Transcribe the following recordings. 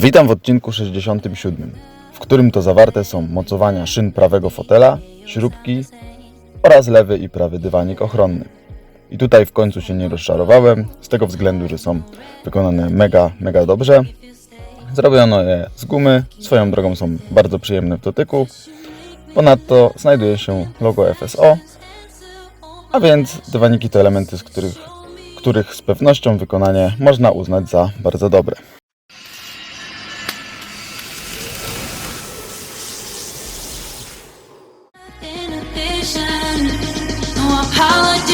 Witam w odcinku 67, w którym to zawarte są mocowania szyn prawego fotela, śrubki oraz lewy i prawy dywanik ochronny. I tutaj w końcu się nie rozczarowałem, z tego względu, że są wykonane mega, mega dobrze. Zrobiono je z gumy, swoją drogą są bardzo przyjemne w dotyku. Ponadto znajduje się logo FSO, a więc dywaniki to elementy, z których, których z pewnością wykonanie można uznać za bardzo dobre.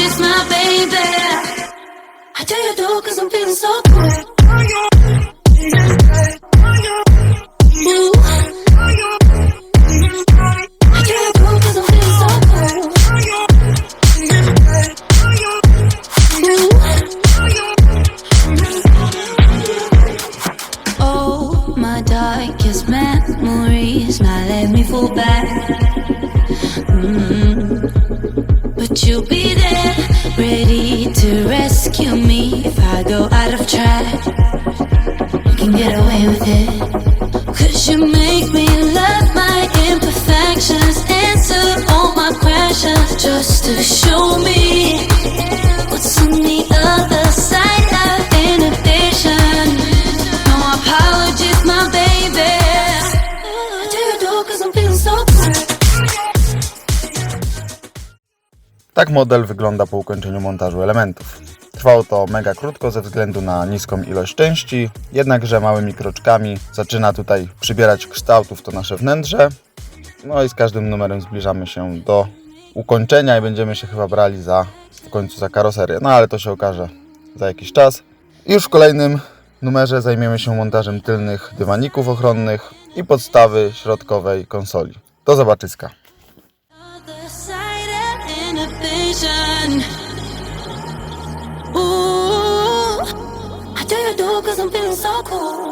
Apologies, my baby. I tell you do cause I'm feeling so good. Ooh. I'm feeling so good. Oh, my darkest memories now let me fall back. Mm-hmm. But you'll be ready to rescue me if I go out of track. You can get away with it. Cause you make me love my imperfections, answer all my questions just to show Tak model wygląda po ukończeniu montażu elementów. Trwało to mega krótko ze względu na niską ilość części, jednakże małymi kroczkami zaczyna tutaj przybierać kształtów to nasze wnętrze. No i z każdym numerem zbliżamy się do ukończenia i będziemy się chyba brali za w końcu za karoserię. No ale to się okaże za jakiś czas. I już w kolejnym numerze zajmiemy się montażem tylnych dywaników ochronnych i podstawy środkowej konsoli. Do zobaczyska. Inhibition. Ooh, I do you do cause I'm feeling so cool.